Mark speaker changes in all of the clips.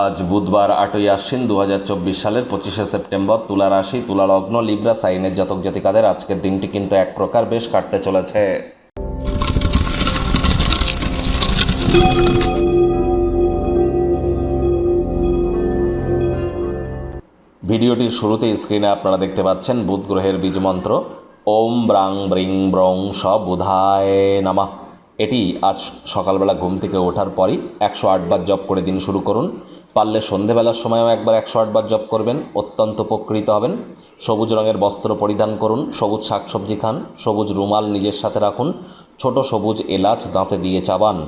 Speaker 1: আজ বুধবার আটই আশ্বিন দু হাজার চব্বিশ সালের পঁচিশে সেপ্টেম্বর তুলা রাশি, তুলা লগ্ন, লিব্রা, সাইনের জাতক জাতিকাদের আজকের দিনটি কিন্তু এক প্রকার বেশ কাটতে চলেছে। ভিডিওটির শুরুতে স্ক্রিনে আপনারা দেখতে পাচ্ছেন বুধ গ্রহের বীজমন্ত্র ওম ব্রাং ব্রিং ব্রং স বুধায় নামা। এটি আজ সকালবেলা ঘুম থেকে ওঠার পরই একশো আটবার জপ করে দিন শুরু করুন। পারলে সন্ধেবেলার সময়ও একবার একশো আটবার জপ করবেন, অত্যন্ত উপকৃত হবেন। সবুজ রঙের বস্ত্র পরিধান করুন, সবুজ শাকসবজি খান, সবুজ রুমাল নিজের সাথে রাখুন, ছোট সবুজ এলাচ দাঁতে দিয়ে চাবান।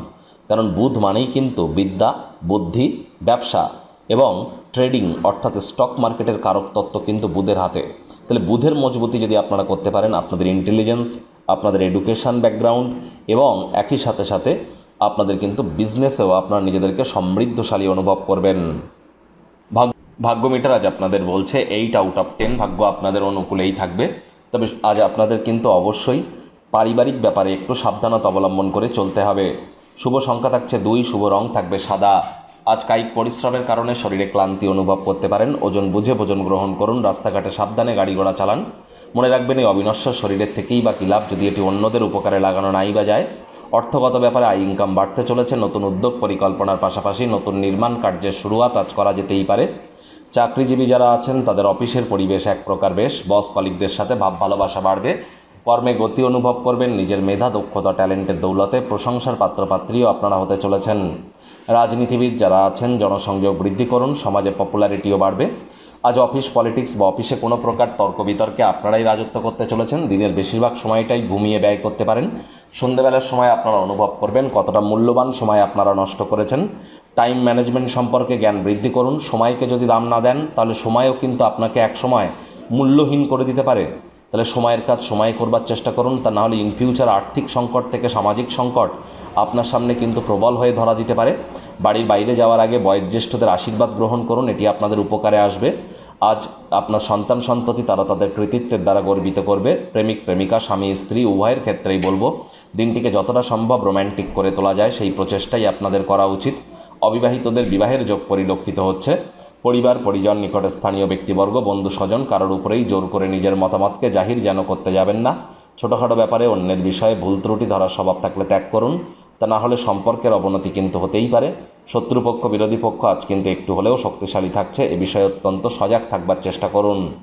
Speaker 1: কারণ বুধ মানেই কিন্তু বিদ্যা, বুদ্ধি, ব্যবসা এবং ট্রেডিং অর্থাৎ স্টক মার্কেটের কারক তত্ত্ব কিন্তু বুধের হাতে। তাহলে বুধের মজবুতি যদি আপনারা করতে পারেন, আপনাদের ইন্টেলিজেন্স আপনাদের এডুকেশান ব্যাকগ্রাউন্ড এবং একই সাথে সাথে আপনাদের কিন্তু বিজনেসেও আপনারা নিজেদেরকে সমৃদ্ধশালী অনুভব করবেন। ভাগ, ভাগ্য মিটার আজ আপনাদের বলছে এইট আউট অফ টেন ভাগ্য আপনাদের অনুকূলেই থাকবে। তবে আজ আপনাদের কিন্তু অবশ্যই পারিবারিক ব্যাপারে একটু সাবধানতা অবলম্বন করে চলতে হবে। শুভ সংখ্যা থাকছে দুই, শুভ রং থাকবে সাদা। আজ কায়িক পরিশ্রমের কারণে শরীরে ক্লান্তি অনুভব করতে পারেন। ওজন বুঝে ভোজন গ্রহণ করুন। রাস্তাঘাটে সাবধানে গাড়ি ঘোড়া চালান। মনে রাখবেন, এই অবিনশ্বর শরীরের থেকেই বা কী লাভ যদি এটি অন্যদের উপকারে লাগানো নাই বা যায়। অর্থগত ব্যাপারে আয় ইনকাম বাড়তে চলেছে। নতুন উদ্যোগ পরিকল্পনার পাশাপাশি নতুন নির্মাণ কার্যের শুরুয়াত আজ করা যেতেই পারে। চাকরিজীবী যারা আছেন, তাদের অফিসের পরিবেশ এক প্রকার বেশ। বস কলিকদের সাথে ভাব ভালোবাসা বাড়বে। কর্মে গতি অনুভব করবেন। নিজের মেধা, দক্ষতা, ট্যালেন্টের দৌলতে প্রশংসার পাত্রপাত্রীও আপনারা হতে চলেছেন। রাজনীতিবিদ যারা আছেন, জনসংযোগ বৃদ্ধি করুন, সমাজে পপুলারিটিও বাড়বে। আজ অফিস পলিটিক্স বা অফিসে কোনো প্রকার তর্ক বিতর্কে আপনারাই রাজত্ব করতে চলেছেন। দিনের বেশিরভাগ সময়টাই ঘুমিয়ে ব্যয় করতে পারেন। সন্ধেবেলার সময় আপনারা অনুভব করবেন কতটা মূল্যবান সময় আপনারা নষ্ট করেছেন। টাইম ম্যানেজমেন্ট সম্পর্কে জ্ঞান বৃদ্ধি করুন। সময়কে যদি দাম না দেন, তাহলে সময়ও কিন্তু আপনাকে এক সময় মূল্যহীন করে দিতে পারে। তাহলে সময়ের কাজ সময় করবার চেষ্টা করুন, তা নাহলে ইন ফিউচার আর্থিক সংকট থেকে সামাজিক সংকট আপনার সামনে কিন্তু প্রবল হয়ে ধরা দিতে পারে। বাড়ির বাইরে যাওয়ার আগে বয়োজ্যেষ্ঠদের আশীর্বাদ গ্রহণ করুন, এটি আপনাদের উপকারে আসবে। আজ আপনার সন্তান সন্ততি তারা তাদের কৃতিত্বের দ্বারা গর্বিত করবে। প্রেমিক, প্রেমিকা, স্বামী, স্ত্রী, উভয়ের ক্ষেত্রেই বলব, দিনটিকে যতটা সম্ভব রোম্যান্টিক করে তোলা যায়, সেই প্রচেষ্টাই আপনাদের করা উচিত। অবিবাহিতদের বিবাহের যোগ পরিলক্ষিত হচ্ছে। পরিবার, পরিজন, নিকট স্থানীয় ব্যক্তিবর্গ, বন্ধু, স্বজন কারোর উপরেই জোর করে নিজের মতামতকে জাহির যেন করতে যাবেন না। ছোটোখাটো ব্যাপারে অন্যের বিষয়ে ভুল ত্রুটি ধরার স্বভাব থাকলে ত্যাগ করুন। তা না হলে সম্পর্কের অবনতি কিন্তু হতেই পারে। শত্রুপক্ষ, বিরোধী পক্ষ আজ কিন্তু একটু হলেও শক্তিশালী থাকছে। এ বিষয়ে অত্যন্ত সজাগ থাকবার চেষ্টা করুন।